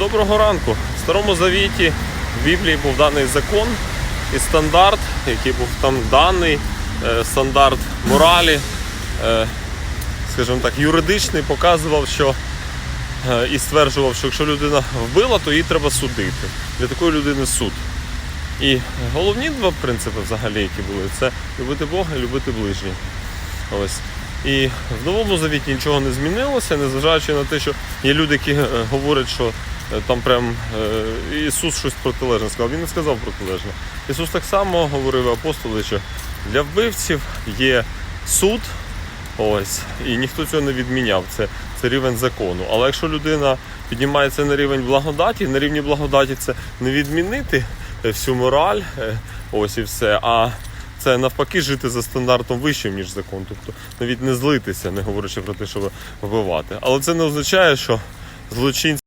Доброго ранку. В Старому Завіті в Біблії був даний закон і стандарт, який був там даний, е, стандарт моралі, е, скажімо так, юридичний, показував, що е, і стверджував, що якщо людина вбила, то її треба судити. Для такої людини суд. І головні два принципи, взагалі, які були, це любити Бога і любити ближніх. Ось. І в новому завіті нічого не змінилося, незважаючи на те, що є люди, які говорять, що там прям е, Ісус щось протилежне сказав. Він не сказав протилежне. Ісус так само говорив апостоли, що для вбивців є суд, ось, і ніхто цього не відміняв. Це, це рівень закону. Але якщо людина піднімається на рівень благодаті, на рівні благодаті це не відмінити е, всю мораль, е, ось і все. а це навпаки жити за стандартом вищим, ніж закон. Тобто навіть не злитися, не говорячи про те, щоб вбивати. Але це не означає, що злочинці.